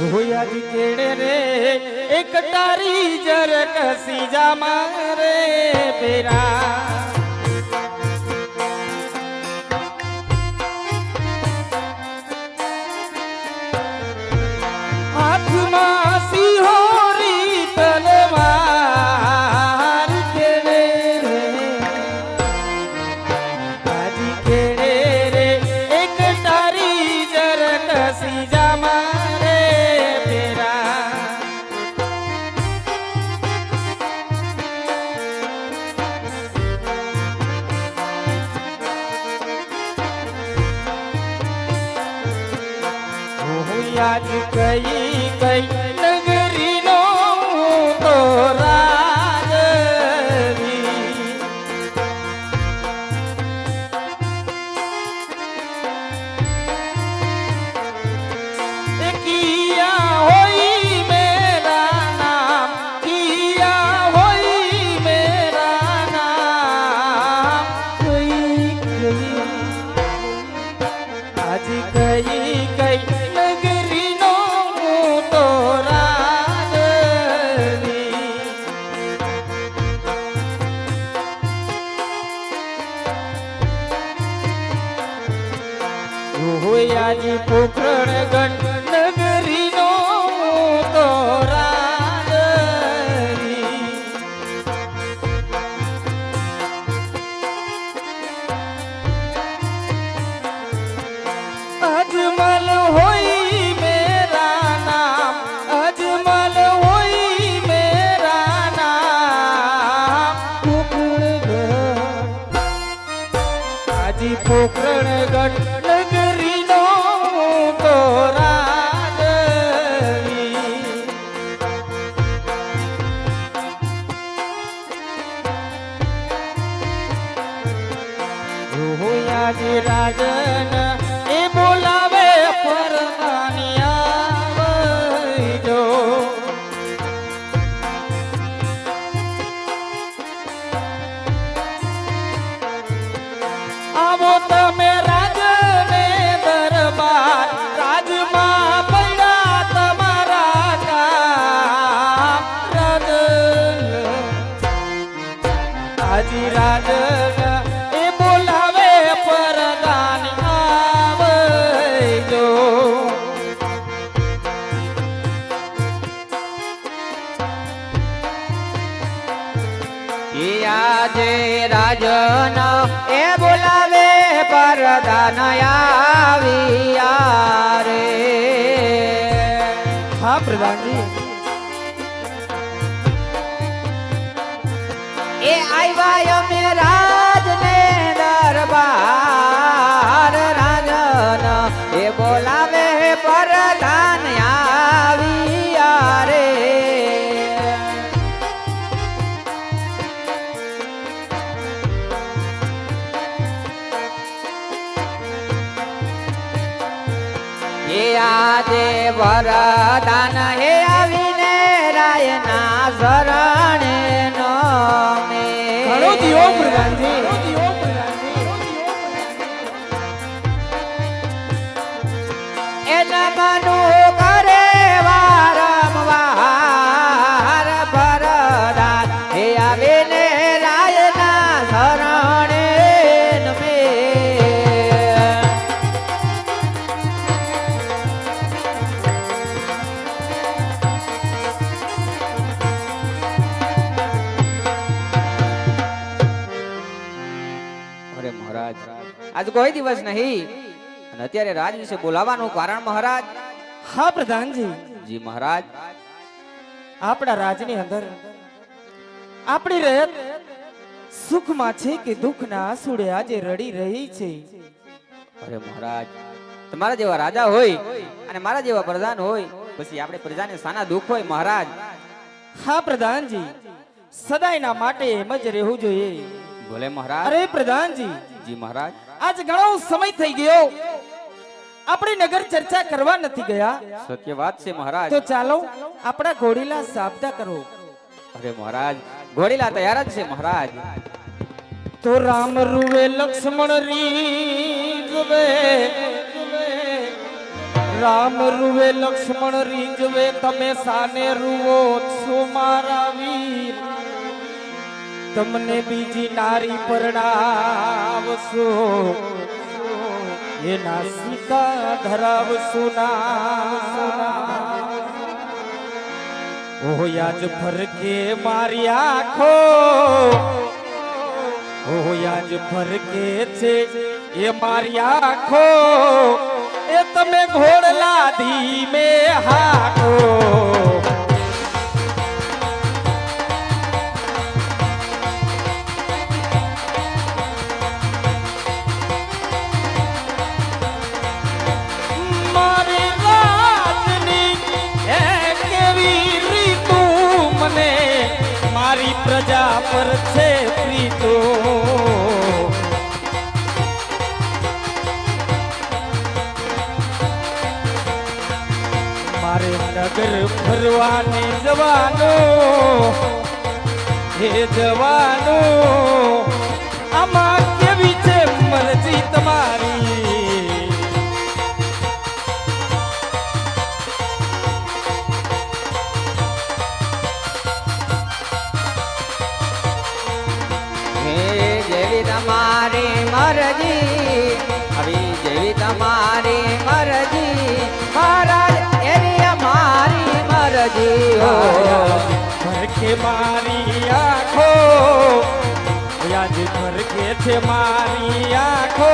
હોયાજી કેડે રે એક તારી જર કસી જા મારે પેરા હું આજ કઈ કઈ આજી પોખરણ ગઢ નગરી નો તો રાજન આજે રાજન એ બોલાવે, પરદાન આવ્યા રે હા, પ્રધાનજી. એ આવ્યા અમે રાજને દરબાર, રાજન એ બોલાવે એ આજે વરદાન હે આવીને રાયના શરણે આજ કોઈ દિવસ નહીં. અને અત્યારે રાજ વિશે બોલાવાનું કારણ મહારાજ? હા પ્રધાનજી. જી મહારાજ. આપણા રાજની અંદર આપણી રહેત સુખમાં છે કે દુઃખના આંસુડે આજે રડી રહી છે. અરે મહારાજ તમારા જેવા રાજા હોય અને મારા જેવા પ્રધાન હોય પછી આપણે પ્રજાને સાના દુઃખ હોય મહારાજ? હા પ્રધાનજી. સદાયના માટે એમ જ રહેવું જોઈએ. ભલે મહારાજ. અરે પ્રધાનજી. જી મહારાજ. આજ ઘણો સમય થઈ ગયો. આપણે નગર ચર્ચા કરવા નથી ગયા. સત્ય વાત છે મહારાજ. તો ચાલો આપણા ઘોડીલા સાબદા કરો. અરે મહારાજ ઘોડીલા તૈયાર જ છે મહારાજ. તો રામ રૂવે લક્ષ્મણ રી રૂવે રામ રૂવે લક્ષ્મણ રીંજવે. તમે સાને રૂવો છો મારા વીર. તમને બીજી નારી પરણાવશો. એના સીતા ધરાવશો ના. ઓયાજ ફરકે મારી આખો. ઓયાજ ફરકે છે એ મારી આખો. એ તમે ઘોડલા ધીમે હાકો છે પ્રીતો. મારે નગર ફરવાને જવાનો હે જવાનો. આમાં જેવી તમારી મરજી. આવી જેવી તમારી મરજી. મહારાજ, એવી અમારી મરજી. હો મારી આંખો. યાદ ફરકે છે મારી આંખો.